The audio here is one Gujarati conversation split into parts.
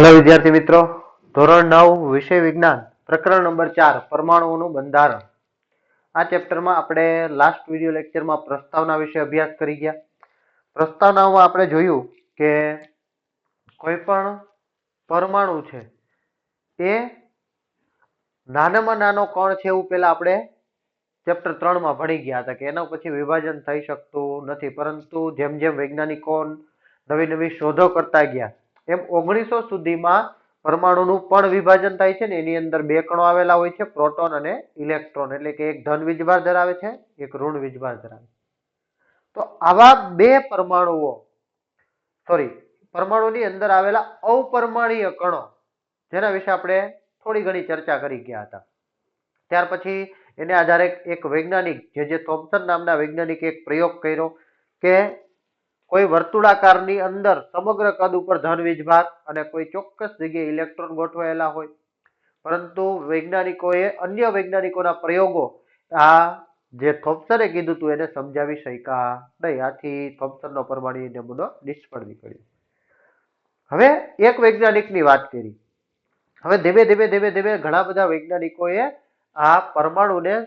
હેલો વિદ્યાર્થી મિત્રો, ધોરણ નવ, વિષય વિજ્ઞાન, પ્રકરણ નંબર ચાર, પરમાણુઓનું બંધારણ. આ ચેપ્ટરમાં આપણે લાસ્ટ વીડિયો લેક્ચરમાં પ્રસ્તાવના વિશે અભ્યાસ કરી ગયા. પ્રસ્તાવનામાં આપણે જોયું કે કોઈ પણ પરમાણુ છે, એ નાનામાં નાનો કોણ છે એવું પહેલાં આપણે ચેપ્ટર ત્રણમાં ભણી ગયા હતા કે એના પછી વિભાજન થઈ શકતું નથી. પરંતુ જેમ જેમ વૈજ્ઞાનિકો નવી નવી શોધો કરતા ગયા એમ ઓગણીસો સુધીમાં પરમાણુનું પણ વિભાજન થાય છે ને, એની અંદર બે કણો આવેલા હોય છે, પ્રોટોન અને ઇલેક્ટ્રોન. એટલે કે એક ધન વીજભાર ધરાવે છે, એક ઋણ વીજભાર ધરાવે છે. તો આવા બે પરમાણુઓ સોરી પરમાણુની અંદર આવેલા અવપરમાણીય કણો, જેના વિશે આપણે થોડી ઘણી ચર્ચા કરી ગયા હતા. ત્યાર પછી એને આધારે એક વૈજ્ઞાનિક, જે જે થોમ્સન નામના વૈજ્ઞાનિકે એક પ્રયોગ કર્યો કે કોઈ વર્તુળાકારની અંદર સમગ્ર કદ ઉપર ધન વીજભાર અને કોઈ ચોક્કસ જગ્યાએ ઇલેક્ટ્રોન ગોઠવાયેલા હોય. પરંતુ વૈજ્ઞાનિકોએ અન્ય વૈજ્ઞાનિકોના પ્રયોગો આ જે થોમ્સને કીધું હતું એને સમજાવી શક્યા નહીં. આથી થોમ્સનનો પરમાણુ નમૂનો નિષ્ફળ નીકળ્યો. હવે એક વૈજ્ઞાનિકની વાત કરી. હવે ધીમે ધીમે ધીમે ધીમે ઘણા બધા વૈજ્ઞાનિકોએ આ પરમાણુને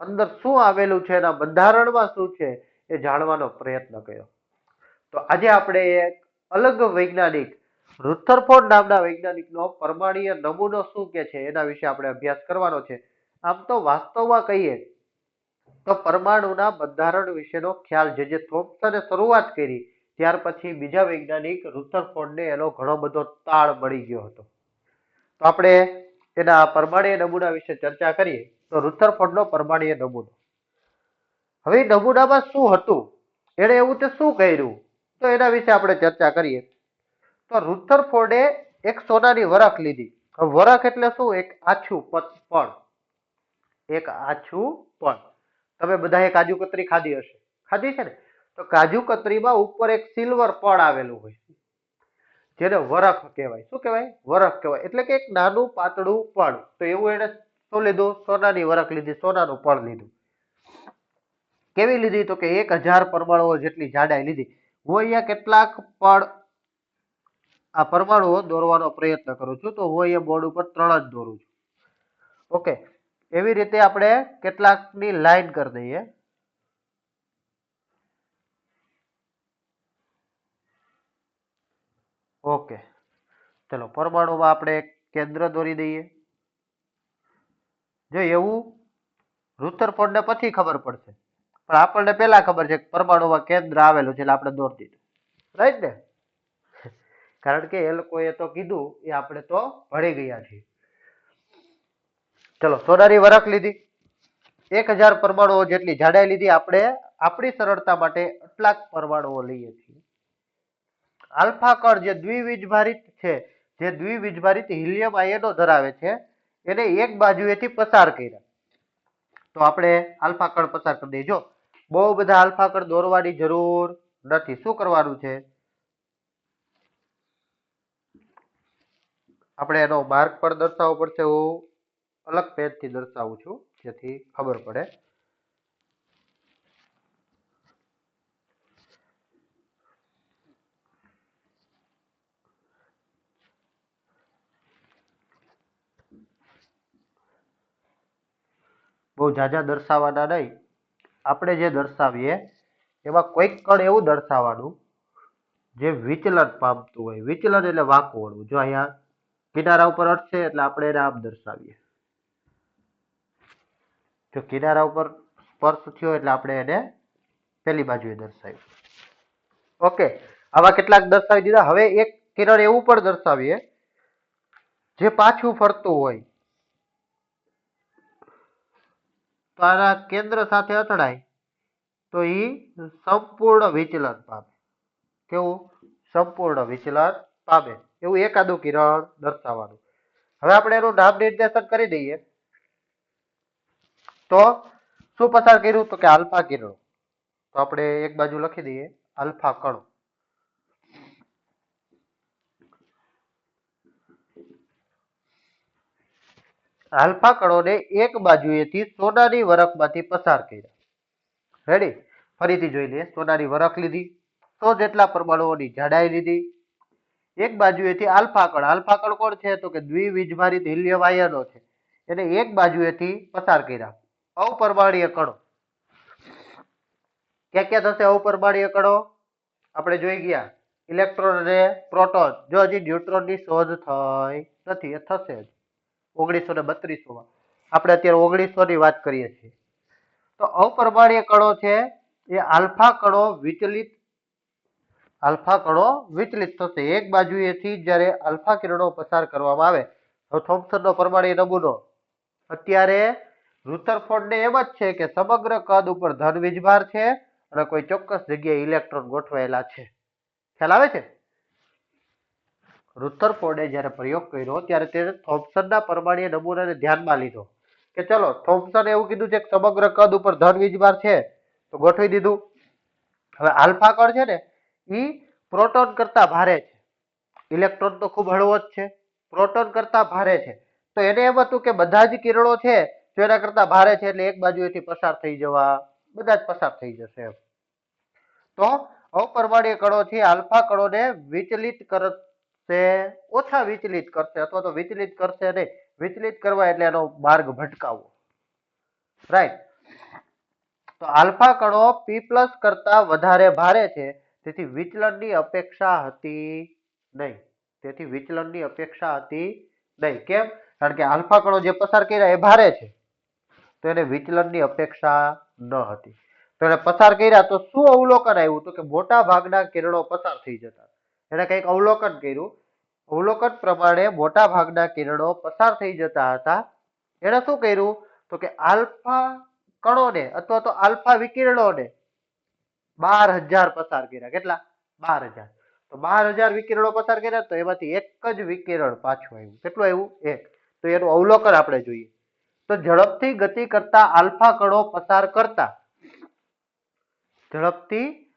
અંદર શું આવેલું છે, એના બંધારણમાં શું છે, એ જાણવાનો પ્રયત્ન કર્યો. તો આજે આપણે એક અલગ વૈજ્ઞાનિક, રુથરફોર્ડ નામના વૈજ્ઞાનિકનો પરમાણીય નમૂનો શું કે છે એના વિશે આપણે અભ્યાસ કરવાનો છે. આમ તો વાસ્તવમાં કહીએ તો પરમાણુના બંધારણ વિશેનો ખ્યાલ જે જે થોમ્સને શરૂઆત કરી, ત્યાર પછી બીજા વૈજ્ઞાનિક રુથરફોર્ડને એનો ઘણો બધો તાળ મળી ગયો હતો. તો આપણે એના પરમાણીય નમૂના વિશે ચર્ચા કરીએ, તો રુથરફોર્ડનો પરમાણીય નમૂનો. હવે નમૂનામાં શું હતું? એણે એવું તે શું કર્યું? તો એના વિશે આપણે ચર્ચા કરીએ. તો રુથરફોર્ડે એક સોનાની વરખ લીધી. વરખ એટલે શું? એક આછું પણ. એક આછું પણ. તમે બધાએ કાજુ કતરી ખાધી હશે. ખાધી છે ને? તો કાજુ કતરીમાં ઉપર એક સિલ્વર પણ આવેલું હોય જેને વરખ કહેવાય. શું કહેવાય? વરખ કહેવાય. એટલે કે એક નાનું પાતળું પણ. તો એવું એને શું લીધું? સોનાની વરખ લીધી. સોનાનું પણ લીધું. કેવી લીધી? તો કે એક હજાર પરમાણુઓ જેટલી જાડાઈ લીધી. હું અહીંયા કેટલાક પણ આ પરમાણુઓ દોરવાનો પ્રયત્ન કરું છું. તો હું અહીંયા બોર્ડ ઉપર ત્રણ જ દોરું છું. ઓકે. એવી રીતે આપણે કેટલાકની લાઈન કરી દઈએ. ઓકે. ચલો, પરમાણુમાં આપણે કેન્દ્ર દોરી દઈએ. જો એવું રુથરફોર્ડને પછી ખબર પડશે. પણ આપણને પહેલા ખબર છે કે પરમાણુમાં કેન્દ્ર આવેલું છે આપણે દોરી દીધું. રાઈટ ને? કારણ કે એ લોકોએ તો કીધું એ આપણે તો ભણી ગયા છીએ. ચલો, સોનાની વરખ લીધી. એક હજાર પરમાણુઓ જેટલી જાડાઈ લીધી. આપણે આપણી સરળતા માટે આટલાક પરમાણુઓ લઈએ છીએ. આલ્ફા કણ જે દ્વિવિજભારિત છે, જે દ્વિવિજભારિત હિલિયમ આયનો ધરાવે છે, એને એક બાજુએથી પસાર કર્યા. તો આપણે આલ્ફા કણ પસાર કરી દઈએ જો બહુ બધા આલ્ફા કણ દોરવાની જરૂર નથી. શું કરવાનું છે? આપણે એનો માર્ક પણ દર્શાવવો પડશે. હું અલગ પેજથી દર્શાવું છું, જેથી ખબર પડે. બહુ ઝાઝા દર્શાવવાના નહીં. આપણે જે દર્શાવીએ, એમાં કોઈક કણ એવું દર્શાવવાનું જે વિચલન પામતું હોય. વિચલન એટલે વાંકું જો અહીંયા કિનારા ઉપર અટશે એટલે આપણે એને આમ દર્શાવીએ. જો કિનારા ઉપર સ્પર્શ થયો, એટલે આપણે એને પેલી બાજુએ દર્શાવ્યું. ઓકે, આવા કેટલાક દર્શાવી દીધા. હવે એક કિરણ એવું પણ દર્શાવીએ, જે પાછું ફરતું હોય આના કેન્દ્ર સાથે અથડાય, તો એ સંપૂર્ણ વિચલન પામે. કેવું? સંપૂર્ણ વિચલન પામે. એવું એકાદું કિરણ દર્શાવવાનું. હવે આપણે એનું નામ નિર્દેશન કરી દઈએ. તો શું પસાર કર્યું? તો કે આલ્ફા કિરણો. તો આપણે એક બાજુ લખી દઈએ. આલ્ફા કણો. આલ્ફા કણોને એક બાજુએથી સોનાની વરખમાંથી પસાર કર્યા. રેડી ફરીથી જોઈ લઈએ સોનાની વરખ લીધી, સો જેટલા પરમાણુઓની જાડાઈ લીધી. એક બાજુએથી આલ્ફા કણ આલ્ફા કણ કોણ છે? તો કે દ્વિવિજભારિત હિલિયમ આયનો છે. એને એક બાજુએથી પસાર કર્યા. અવપરમાણીય કણો. ક્યાં ક્યાં થશે અપરમાણીય કણો? આપણે જોઈ ગયા. ઇલેક્ટ્રોન અને પ્રોટોન. જો હજી ન્યુટ્રોનની શોધ થઈ નથી, એ થશે જ. ઓગણીસો ને બત્રીસોમાં. આપણે અત્યારે ઓગણીસો ની વાત કરીએ છીએ. તો અપરમાણીય કણો છે, એ આલ્ફા કણો વિચલિત, આલ્ફા કણો વિચલિત થશે. એક બાજુએથી જ્યારે આલ્ફા કિરણો પસાર કરવામાં આવે, તો થોમ્સનનો પરમાણુ નમૂનો. અત્યારે રુથરફોર્ડને એમ જ છે કે સમગ્ર કદ ઉપર ધન વીજભાર છે અને કોઈ ચોક્કસ જગ્યાએ ઇલેક્ટ્રોન ગોઠવાયેલા છે. ખ્યાલ આવે છે? રુથરફોર્ડે જ્યારે પ્રયોગ કર્યો ત્યારે તે થોમ્પસનના પરમાણીય નમૂનાને ધ્યાનમાં લીધો કે ચલો થોમ્સને એવું કીધું છે કે સમગ્ર કદ ઉપર ધન વીજભાર છે, તો ગોઠવી દીધું. હવે આલ્ફા કણ છે ને? ઈ પ્રોટોન કરતા ભારે છે. ઇલેક્ટ્રોન તો ખૂબ હળવો જ છે. પ્રોટોન કરતા ભારે છે. તો એને એમ હતું કે બધા જ કિરણો છે તો એના કરતા ભારે છે એટલે એક બાજુએથી પસાર થઈ જવા, બધા જ પસાર થઈ જશે એમ. તો અપરમાણીય કણો છે, આલ્ફા કણોને વિચલિત કરશે ઓછા વિચલિત કરશે અથવા તો વિચલિત કરશે નહીં. વિચલિત કરવા એટલે એનો માર્ગ ભટકાવવો. રાઈટ તો આલ્ફા કણો પી પ્લસ કરતા વધારે ભારે છે. તેથી વિચલનની અપેક્ષા હતી નહીં. તેથી વિચલનની અપેક્ષા હતી નહીં. કેમ? કારણ કે આલ્ફા કણો જે પસાર કર્યા એ ભારે છે. તો એને વિચલનની અપેક્ષા ન હતી. તો એને પસાર કર્યા તો શું અવલોકન આવ્યું? તો કે મોટા ભાગના કિરણો પસાર થઈ જતા એને કંઈક અવલોકન કર્યું. અવલોકન પ્રમાણે મોટા ભાગના કિરણો પસાર થઈ જતા હતા. એણે શું કર્યું? તો કે આલ્ફા કણોને અથવા તો આલ્ફા વિકિરણોને બાર હજાર પસાર કર્યા. કેટલા? બાર હજાર. તો બાર હજાર વિકિરણો પસાર કર્યા તો એમાંથી એક જ વિકિરણ પાછું આવ્યું. કેટલું આવ્યું? એક. તો એનું અવલોકન આપણે જોઈએ. તો ઝડપથી ગતિ કરતા આલ્ફા કણો પસાર કરતા. ઝડપથી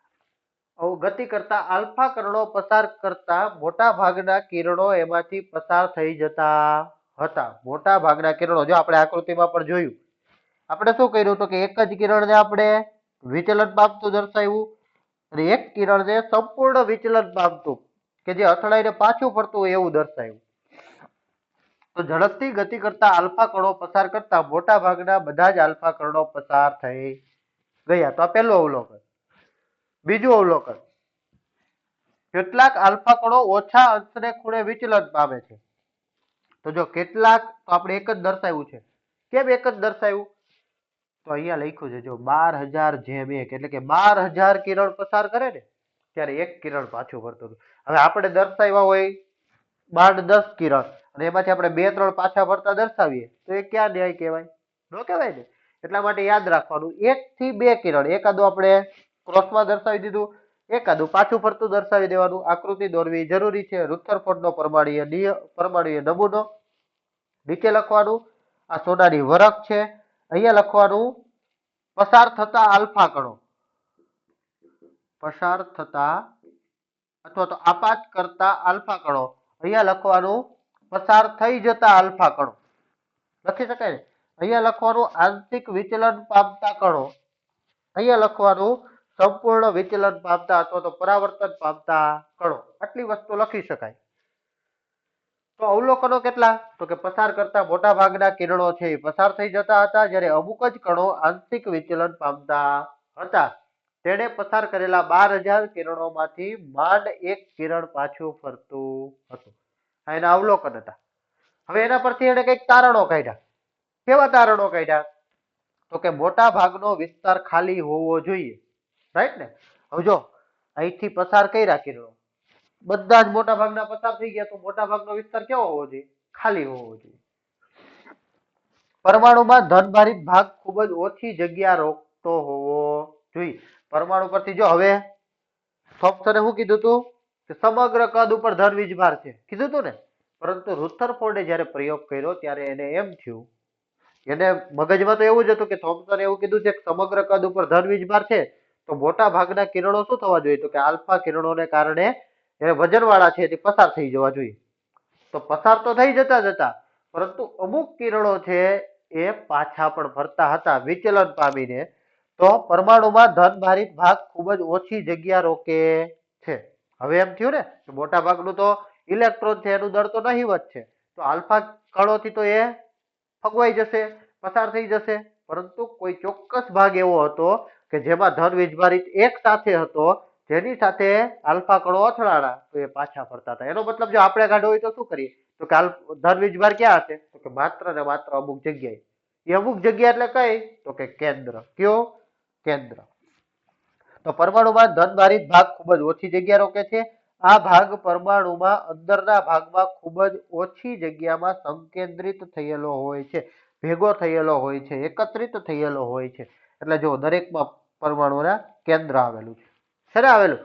ગતિ કરતા આલ્ફા કરણો પસાર કરતા મોટા ભાગના કિરણો એમાંથી પસાર થઈ જતા હતા. મોટા ભાગના કિરણો. જો આપણે આકૃતિમાં પણ જોયું, આપણે શું કર્યું તો કે એક જ કિરણને આપણે વિચલન પામતું દર્શાવ્યું અને એક કિરણને સંપૂર્ણ વિચલન પામતું કે જે અથડાઈને પાછું ફરતું એવું દર્શાવ્યું. તો ઝડપથી ગતિ કરતા આલ્ફા કણો પસાર કરતા મોટા ભાગના બધા જ આલ્ફા કણો પસાર થઈ ગયા. તો આ પહેલું અવલોકન. બીજું અવલોકન. કેટલાક આલ્ફા કણો ઓછા અંશને ખૂણે વિચલન પામે છે. તો જો કેટલાક, તો આપણે એક જ દર્શાવ્યું છે. કેમ એક જ દર્શાવ્યું? તો અહીંયા લખ્યું છે, જો બાર હજાર જેમ એક, એટલે કે બાર હજાર કિરણ પસાર કરે ને, ત્યારે એક કિરણ પાછું ફરતું હવે આપણે દર્શાવ્યા હોય બાર દસ કિરણ, અને એમાંથી આપણે બે ત્રણ પાછા ફરતા દર્શાવીએ, તો એ ક્યાં ન્યાય કહેવાય? ન કહેવાય ને? એટલા માટે યાદ રાખવાનું, એક થી બે કિરણ, એકાદો આપણે ક્રોસમાં દર્શાવી દીધું. એકાદું, પાછું ફરતું દર્શાવી દેવાનું. આકૃતિ દોરવી જરૂરી છે. રુથરફોર્ડનો પરમાણીય પરમાણીય નમૂનો. નીચે લખવાનું. આ સોનાની વરખ છે. અહીંયા લખવાનું, પસાર થતા આલ્ફા કણો પસાર થતા અથવા તો આપાત કરતા આલ્ફા કણો અહીંયા લખવાનું, પસાર થઈ જતા આલ્ફા કણો લખી શકાય અહીંયા લખવાનું, આંશિક વિચલન પામતા કણો અહીંયા લખવાનું સંપૂર્ણ વિચલન પામતા અથવા તો પરાવર્તન પામતા કણો. આટલી વસ્તુ લખી શકાય. તો અવલોકનો કેટલા? તો કે પસાર કરતા મોટા ભાગના કિરણો છે પસાર થઈ જતા હતા જ્યારે અમુક જ કણો આંશિક વિચલન પામતા હતા. તેણે પસાર કરેલા બાર હજાર કિરણોમાંથી માંડ એક કિરણ પાછું ફરતું હતું. આ એના અવલોકન હતા. હવે એના પરથી એને કંઈક તારણો કાઢ્યા. કેવા તારણો કાઢ્યા? તો કે મોટા ભાગનો વિસ્તાર ખાલી હોવો જોઈએ. રાઈટ ને? હવે જો, અહીંથી પસાર કર્યા કિરણો બધા જ મોટા ભાગના પસાર થઈ ગયા, તો મોટા ભાગનો વિસ્તાર કેવો હોવો જોઈએ? ખાલી હોવો જોઈએ. પરમાણુમાં ધનભારિત ભાગ ખૂબ જ ઓછી જગ્યા રોકતો હોવો જોઈએ. પરમાણુ પરથી જો હવે થોમ્પસને શું કીધું હતું કે સમગ્ર કદ ઉપર ધન વીજભાર છે. કીધું હતું ને? પરંતુ રુથરફોર્ડે જ્યારે પ્રયોગ કર્યો, ત્યારે એને એમ થયું, એને મગજમાં તો એવું જ હતું કે થોમ્પસને એવું કીધું છે કે સમગ્ર કદ ઉપર ધન વીજભાર છે. તો મોટા ભાગના કિરણો શું થવા જોઈએ? તો કે આલ્ફા કિરણોને કારણે એ વજનવાળા છે તે પસાર થઈ જવા જોઈએ. તો પસાર તો થઈ જતા જ હતા પરંતુ અમુક કિરણો છે એ પાછા પણ ફરતા હતા વિચલન પામીને. તો પરમાણુમાં ધનભારિત ભાગ ખૂબ જ ઓછી જગ્યા રોકે છે. હવે એમ થયું ને મોટા ભાગનું તો ઇલેક્ટ્રોન છે એનું દળ તો નહીવત છે. તો આલ્ફા કણોથી તો એ ફગવાઈ જશે, પસાર થઈ જશે. પરંતુ કોઈ ચોક્કસ ભાગ એવો હતો કે જેમાં ધન વીજભારિત એક સાથે હતો, જેની સાથે આલ્ફા કણો અથડાણા, તો એ પાછા ફરતા હતા. એનો મતલબ જો આપણે કાઢવો હોય તો શું કરીએ? તો કે ધન વીજભાર ક્યાં હશે? તો કે માત્ર ને માત્ર અમુક જગ્યાએ. એ અમુક જગ્યા એટલે કઈ? તો કે કેન્દ્ર. કયો? કેન્દ્ર. તો પરમાણુમાં ધનભારિત ભાગ ખૂબ જ ઓછી જગ્યા રોકે છે. આ ભાગ પરમાણુમાં અંદરના ભાગમાં ખૂબ જ ઓછી જગ્યામાં સંકેન્દ્રિત થયેલો હોય છે. ભેગો થયેલો હોય છે. એકત્રિત થયેલો હોય છે. એટલે જો દરેકમાં પરમાણુના કેન્દ્ર આવેલું છે. છે આવેલું.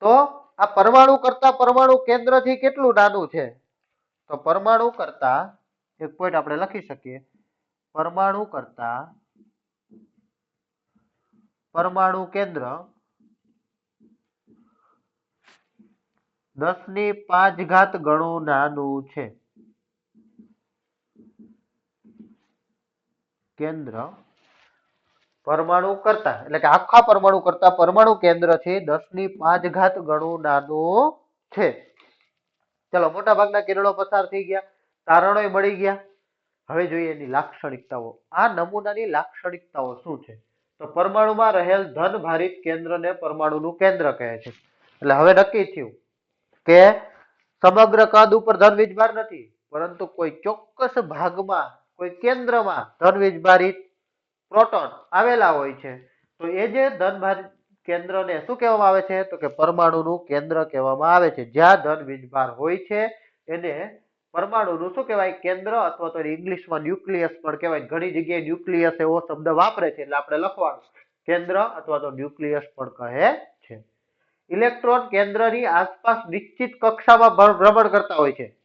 તો આ પરમાણુ કરતા પરમાણુ કેન્દ્રથી કેટલું નાનું છે? તો પરમાણુ કરતા, એક પોઈન્ટ આપણે લખી શકીએ. પરમાણુ કરતા, પરમાણુ કેન્દ્ર દસની પાંચ ઘાત ગણું નાનું છે. કેન્દ્ર પરમાણુ કરતા, એટલે કે આખા પરમાણુ કરતા પરમાણુ કેન્દ્ર છે દસની પાંચ ઘાત ગણું નાનું છે. ચલો, મોટા ભાગના કિરણો પસાર થઈ ગયા તારણો મળી ગયા. હવે જોઈએ એની લાક્ષણિકતાઓ. આ નમૂનાની લાક્ષણિકતાઓ શું છે? તો પરમાણુમાં રહેલ ધન ભારિત કેન્દ્રને પરમાણુનું કેન્દ્ર કહે છે. એટલે હવે નક્કી થયું કે સમગ્ર કદ ઉપર ધન વીજભાર નથી, પરંતુ કોઈ ચોક્કસ ભાગમાં, કોઈ કેન્દ્રમાં ધન વીજભારિત પ્રોટોન આવેલા હોય છે. તો એ જે ધન ભારિત કેન્દ્રને શું કહેવામાં આવે છે? તો કે પરમાણુનું કેન્દ્ર કહેવામાં આવે છે. જ્યાં ધન વીજભાર હોય છે, એને પરમાણુનું શું કહેવાય? કેન્દ્ર અથવા તો ઇંગ્લિશમાં ન્યુક્લિયસ પણ કહેવાય. ઘણી જગ્યાએ ન્યુક્લિયસ એવો શબ્દ વાપરે છે, એટલે આપણે લખવાનું. કેન્દ્ર અથવા તો ન્યુક્લિયસ પણ કહે છે. ઇલેક્ટ્રોન કેન્દ્રની આસપાસ નિશ્ચિત કક્ષામાં ભ્ર- ભ્રમણ કરતા હોય છે.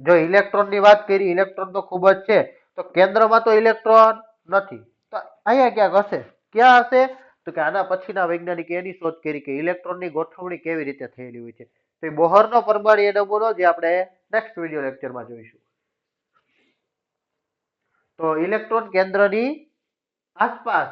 જો ઇલેક્ટ્રોનની વાત કરી, ઇલેક્ટ્રોન તો ખૂબ જ છે. તો કેન્દ્રમાં તો ઇલેક્ટ્રોન નથી. તો અહીંયા ક્યાંક હશે? ક્યાં હશે? તો કે આના પછીના વૈજ્ઞાનિકે એની શોધ કરી કે ઇલેક્ટ્રોનની ગોઠવણી કેવી રીતે થયેલી હોય છે. તો એ બોહરનો પરમાણીય નમૂનો જે આપણે નેક્સ્ટ વીડિયો લેક્ચરમાં જોઈશું. તો ઇલેક્ટ્રોન કેન્દ્રની આસપાસ,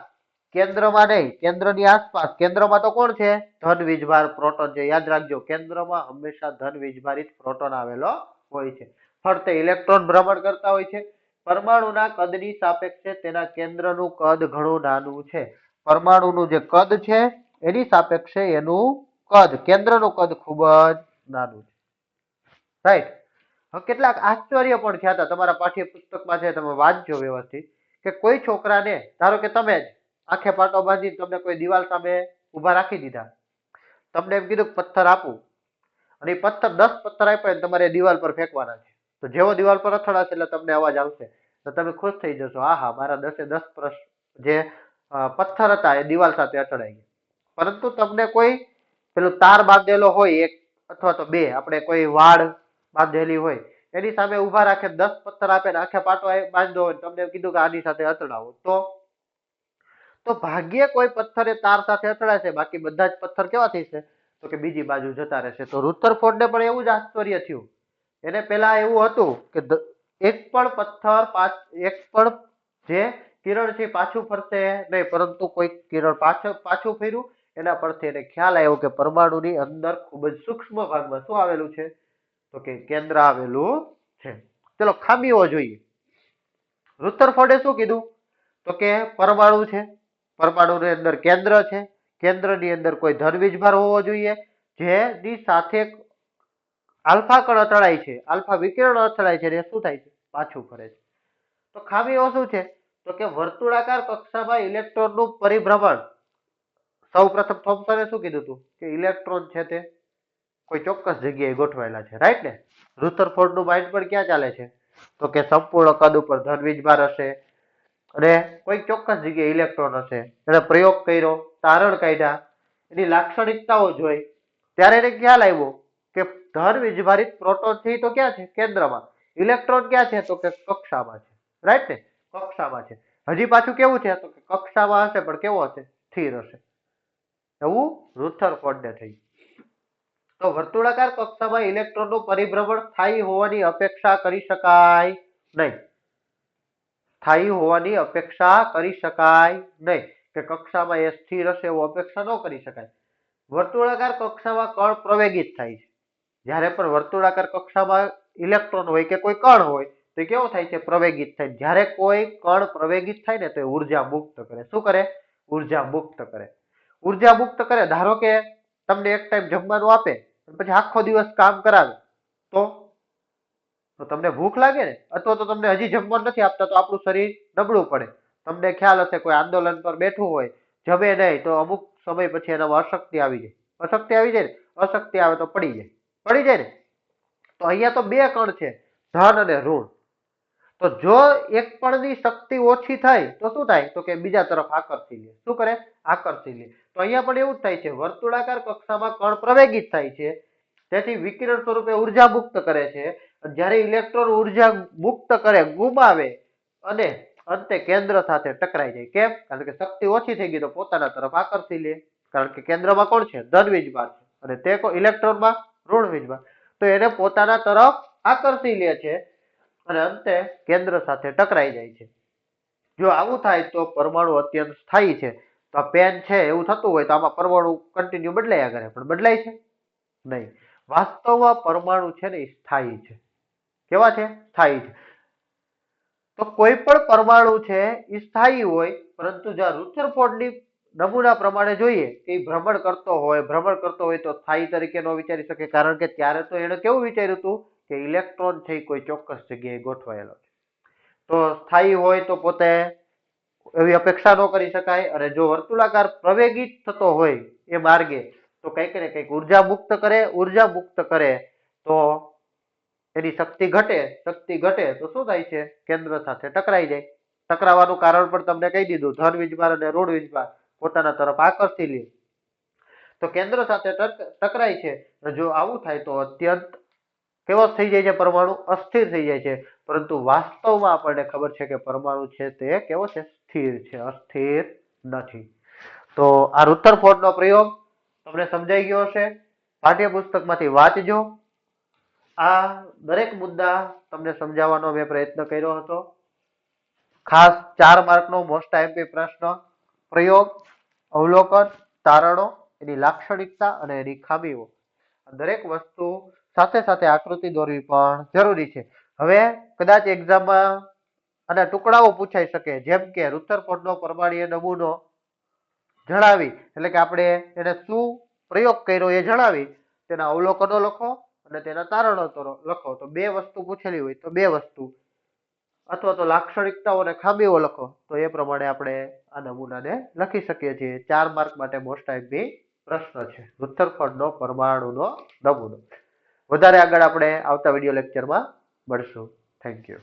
કેન્દ્રમાં નહીં, કેન્દ્રની આસપાસ, કેન્દ્રમાં તો કોણ છે? ધન વીજભાર પ્રોટોન છે. યાદ રાખજો, કેન્દ્રમાં હંમેશા ધન વીજભારિત પ્રોટોન આવેલો હોય છે. ફરતે ઇલેક્ટ્રોન ભ્રમણ કરતા હોય છે. પરમાણુના કદની સાપેક્ષે તેના કેન્દ્રનું કદ ઘણું નાનું છે. પરમાણુનું જે કદ છે, એની સાપેક્ષે એનું કદ, કેન્દ્રનું કદ ખૂબ જ નાનું છે. રાઈટ હવે કેટલાક આશ્ચર્ય પણ થયા હતા તમારા પાઠ્યપુસ્તકમાં છે તમે વાંચજો વ્યવસ્થિત, કે કોઈ છોકરાને, ધારો કે તમે જ, આંખે પાટો બાંધી તમને કોઈ દિવાલ સામે ઊભા રાખી દીધા. તમને એમ કીધું પથ્થર આપું. અને એ પથ્થર દસ પથ્થર આપ્યા તમારે દિવાલ પર ફેંકવાના છે. તો જેવો દિવાલ પર અથડાશે એટલે તમને અવાજ આવશે. તો તમે ખુશ થઈ જશો. આહા, મારા દસે દસ પ્રશ્ન જે પથ્થર હતા એ દિવાલ સાથે અથડાઈ ગયા. પરંતુ તમને કોઈ પેલું તાર બાંધેલો હોય એક અથવા તો બે, આપણે કોઈ વાડ બાંધેલી હોય, એની સામે ઊભા રાખે, દસ પથ્થર આપે ને આખે પાટો બાંધો હોય તમને કીધું કે આની સાથે અથડાવો. તો તો ભાગ્યે કોઈ પથ્થર તાર સાથે અથડાશે. બાકી બધા જ પથ્થર કેવા થશે તો કે બીજી બાજુ જતા રહેશે. તો રુથરફોર્ડને પણ એવું જ આશ્ચર્ય થયું. એને પહેલા એવું હતું કે એક પણ પથ્થર એક પણ જે કિરણ છે પાછું ફરશે નહીં, પરંતુ કોઈ કિરણ પાછળ, પાછું ફર્યું. એના પરથી એને ખ્યાલ આવ્યો કે પરમાણુની અંદર ખૂબ જ સૂક્ષ્મ ભાગમાં શું આવેલું છે? તો કે કેન્દ્ર આવેલું છે. ચલો ખામીઓ જોઈએ. રુથરફોર્ડે શું કીધું? તો કે પરમાણુ છે. પરમાણુની અંદર કેન્દ્ર છે. કેન્દ્રની અંદર કોઈ ધન વીજભાર હોવો જોઈએ. જેની સાથે આલ્ફા કણ અથડાય છે. આલ્ફા વિકિરણ અથડાય છે અને શું થાય છે? પાછું ફરે છે. તો ખામીઓ શું છે? તો કે વર્તુળાકાર કક્ષામાં ઇલેક્ટ્રોનનું પરિભ્રમણ. સૌ પ્રથમ થોમ્સને શું કીધું હતું કે ઇલેક્ટ્રોન છે તે કોઈ ચોક્કસ જગ્યાએ ગોઠવાયેલા છે. રાઈટ ને? રુથરફોર્ડનું માઇન્ડ પણ ક્યાં ચાલે છે? તો કે સંપૂર્ણ કદ ઉપર ધન વીજભાર હશે અને કોઈ ચોક્કસ જગ્યાએ ઇલેક્ટ્રોન હશે. એને પ્રયોગ કર્યો, તારણ કાઢ્યા. એની લાક્ષણિકતાઓ જોઈ. ત્યારે એને ખ્યાલ આવ્યો કે ધન વીજભારિત પ્રોટોન છે તો ક્યાં છે? કેન્દ્રમાં. ઇલેક્ટ્રોન ક્યાં છે? તો કે કક્ષામાં છે. રાઈટ ને? કક્ષામાં છે. હજી પાછું કેવું છે? તો કે કક્ષામાં હશે, પણ કેવો હશે? સ્થિર હશે. એવું રુથરફોર્ડને થઈ. તો વર્તુળાકાર કક્ષામાં ઇલેક્ટ્રોનનું પરિભ્રમણ સ્થાયી હોવાની અપેક્ષા કરી શકાય નહીં. સ્થાયી હોવાની અપેક્ષા કરી શકાય નહીં. કે કક્ષામાં એ સ્થિર હશે એવું અપેક્ષા ન કરી શકાય. વર્તુળાકાર કક્ષામાં કણ પ્રવેગિત થાય છે. જ્યારે પણ વર્તુળાકાર કક્ષામાં ઇલેક્ટ્રોન હોય કે કોઈ કણ હોય, તો કેવો થાય છે? પ્રવેગિત થાય જ્યારે કોઈ કણ પ્રવેગિત થાય ને, તો એ ઊર્જા મુક્ત કરે. શું કરે? ઊર્જા મુક્ત કરે. ઊર્જા મુક્ત કરે. ધારો કે તમને એક ટાઈમ જમવાનું આપે પછી આખો દિવસ કામ કરાવે, તો? તો તમને ભૂખ લાગે ને? અથવા તો તમને હજી જમવાનું નથી આપતા, તો આપણું શરીર નબળું પડે. તમને ખ્યાલ હશે કોઈ આંદોલન પર બેઠું હોય, જમે નહીં, તો અમુક સમય પછી એનામાં અશક્તિ આવી જાય. અશક્તિ આવી જાય ને? અશક્તિ આવે તો પડી જાય. પડી જાય ને, તો અહીંયા તો બે કણ છે, ધન અને ઋણ. તો જો એક કણની શક્તિ ઓછી થાય, તો શું થાય? તો કે બીજા તરફ આકર્ષી લે. શું કરે? આકર્ષી લે. તો અહીંયા પણ એવું જ થાય છે, વર્તુળાકાર કક્ષામાં કણ પ્રવેગિત થાય છે, તેથી વિકિરણ સ્વરૂપે ઊર્જા મુક્ત કરે છે. જ્યારે ઇલેક્ટ્રોન ઊર્જા મુક્ત કરે, ગુમાવે, અને અંતે કેન્દ્ર સાથે ટકરાઈ જાય. કેમ? કારણ કે શક્તિ ઓછી થઈ ગઈ તો પોતાના તરફ આકર્ષી લે. કારણ કે કેન્દ્રમાં કોણ છે? ધન વીજભાર છે. અને તે ઇલેક્ટ્રોનમાં ઋણ વીજભાર તો એને પોતાના તરફ આકર્ષી લે છે અને અંતે કેન્દ્ર સાથે ટકરાઈ જાય છે. જો આવું થાય તો પરમાણુ અત્યંત સ્થાયી છે. તો આ પેન છે, એવું થતું હોય તો આમાં પરમાણુ કન્ટિન્યુ બદલાયા કરે, પણ બદલાય છે? નહીં. વાસ્તવમાં પરમાણુ છે ને એ સ્થાયી છે. કેવા છે? સ્થાયી છે. તો કોઈ પણ પરમાણુ છે એ સ્થાયી હોય, પરંતુ જ્યાં રુથરફોર્ડની નમૂના પ્રમાણે જોઈએ કે એ ભ્રમણ કરતો હોય, ભ્રમણ કરતો હોય તો સ્થાયી તરીકે ન વિચારી શકે. કારણ કે ત્યારે તો એણે કેવું વિચાર્યું હતું કે ઇલેક્ટ્રોન છે કોઈ ચોક્કસ જગ્યાએ ગોઠવાયેલો છે. તો સ્થાયી હોય તો પોતે એવી અપેક્ષા ન કરી શકાય અને જો વર્તુલાકાર પ્રવેગિત થતો હોય એ માર્ગે તો કંઈક ને કંઈક ઊર્જા મુક્ત કરે, ઊર્જા મુક્ત કરે તો એની શક્તિ ઘટે શક્તિ ઘટે તો શું થાય છે? કેન્દ્ર સાથે ટકરાઈ જાય. ટકરાવાનું કારણ પણ તમને કહી દીધું. ધન વીજભાર અને ઋણ વીજભાર. પોતાના તરફ આકર્ષી લે. તો કેન્દ્ર સાથે ટકરાય છે. જો આવું થાય તો અત્યંત કેવો થઈ જાય છે પરમાણુ? અસ્થિર થઈ જાય છે. પરંતુ વાસ્તવમાં આપણને ખબર છે કે પરમાણુ છે તે કેવો છે? સ્થિર છે. અસ્થિર નથી. તો આ રુથરફોર્ડનો પ્રયોગ તમને સમજાઈ ગયો હશે. પાઠ્યપુસ્તકમાંથી વાંચજો. આ દરેક મુદ્દા તમને સમજાવવાનો મેં પ્રયત્ન કર્યો હતો. ખાસ ચાર માર્કનો મોસ્ટ આઈમ્પી પ્રશ્ન પ્રયોગ. અવલોકન, તારણો, એની લાક્ષણિકતા અને એની ખામીઓ. દરેક વસ્તુ સાથે સાથે આકૃતિ દોરવી પણ જરૂરી છે. હવે કદાચ એક્ઝામમાં અને ટુકડાઓ પૂછાઈ શકે, જેમ કે રુથરફોર્ડનો પરમાણીય નમૂનો જણાવી, એટલે કે આપણે એને શું પ્રયોગ કર્યો એ જણાવી, તેના અવલોકનો લખો અને તેના તારણો લખો. તો બે વસ્તુ પૂછેલી હોય તો બે વસ્તુ અથવા તો લાક્ષણિકતાઓ અને ખામીઓ લખો, તો એ પ્રમાણે આપણે આ નમૂનાને લખી શકીએ છીએ. ચાર માર્ક માટે મોસ્ટ આઈપી પ્રશ્ન છે. રુથરફોર્ડનો પરમાણુનો નમૂનો. વધારે આગળ આપણે આવતા વીડિયો લેક્ચરમાં મળશું. Thank you